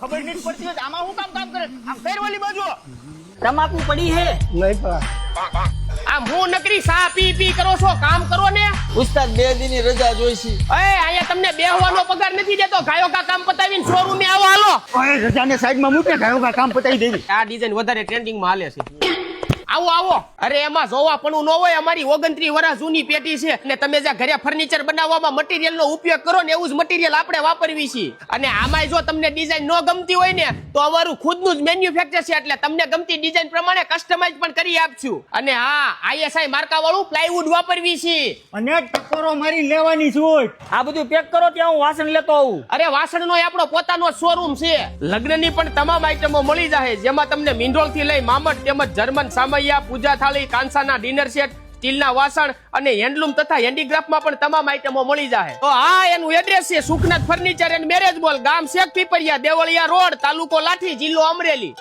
ખબર નહીં પડતી હોય આમાં હું કામ કામ કરે? આમ ફેર વાલી બાજુ. તમાકુ પડી હે? નહીં પા આમ હું નકરી સા પી પી કરો છો? કામ કરો ને. ઉસ્તાદ બે દિનની રજા જોઈશી. એ અહીંયા તમને બેહવાનો પગાર નથી દેતો. ગાયો કા કામ પતાવીને શોરૂમે આવો હાલો. રજા રજાને સાઈડમાં મૂક ગાયો ગાયો કામ પતાવી દેવી આ ડિઝાઇન વધારે ટ્રેન્ડિંગમાં હાલે છે. આવો આવો. અરે એમાં જોવા પણ ન હોય અમારી ઓગણત્રીસ વર્ષ જૂની પેટી છે. અને તમે જ્યાં ઘરે ફર્નિચર બનાવવામાં મટીરિયલ નો ઉપયોગ કરો ને એવું જ મટીરિયલ આપણે વાપરવી છે. અને આમાં જો તમને ડિઝાઇન ન ગમતી હોય ને તો અમારું ખુદનું જ મેન્યુફેક્ચર છે એટલે તમને ગમતી ડિઝાઇન પ્રમાણે કસ્ટમાઇઝ પણ કરી આપશું. અને હા આઈએસઆઈ માર્કા વાળું પ્લાયવુડ વાપરવી છે. અને ટકોરો મારી લેવાની છું આ બધું પેક કરો ત્યાં હું વાસણ લેતો આવું. અરે વાસણનો આપણો પોતાનો શોરૂમ છે. લગ્નની પણ તમામ આઈટમો મળી જાય જેમાં તમને મિનરોલથી લઈ મામટ તેમજ જર્મન સામૈયા પૂજા થાળી, કાંસાના ડિનર સેટ, સ્ટીલના વાસણ અને હેન્ડલૂમ તથા હેન્ડીક્રાફ્ટમાં પણ તમામ આઈટમો મળી જાય તો આ એનું એડ્રેસ છે Sukhnath furniture and marriage mall, ગામ શેખ પીપરિયા દેવળિયા રોડ, તાલુકો લાઠી, જિલ્લો અમરેલી.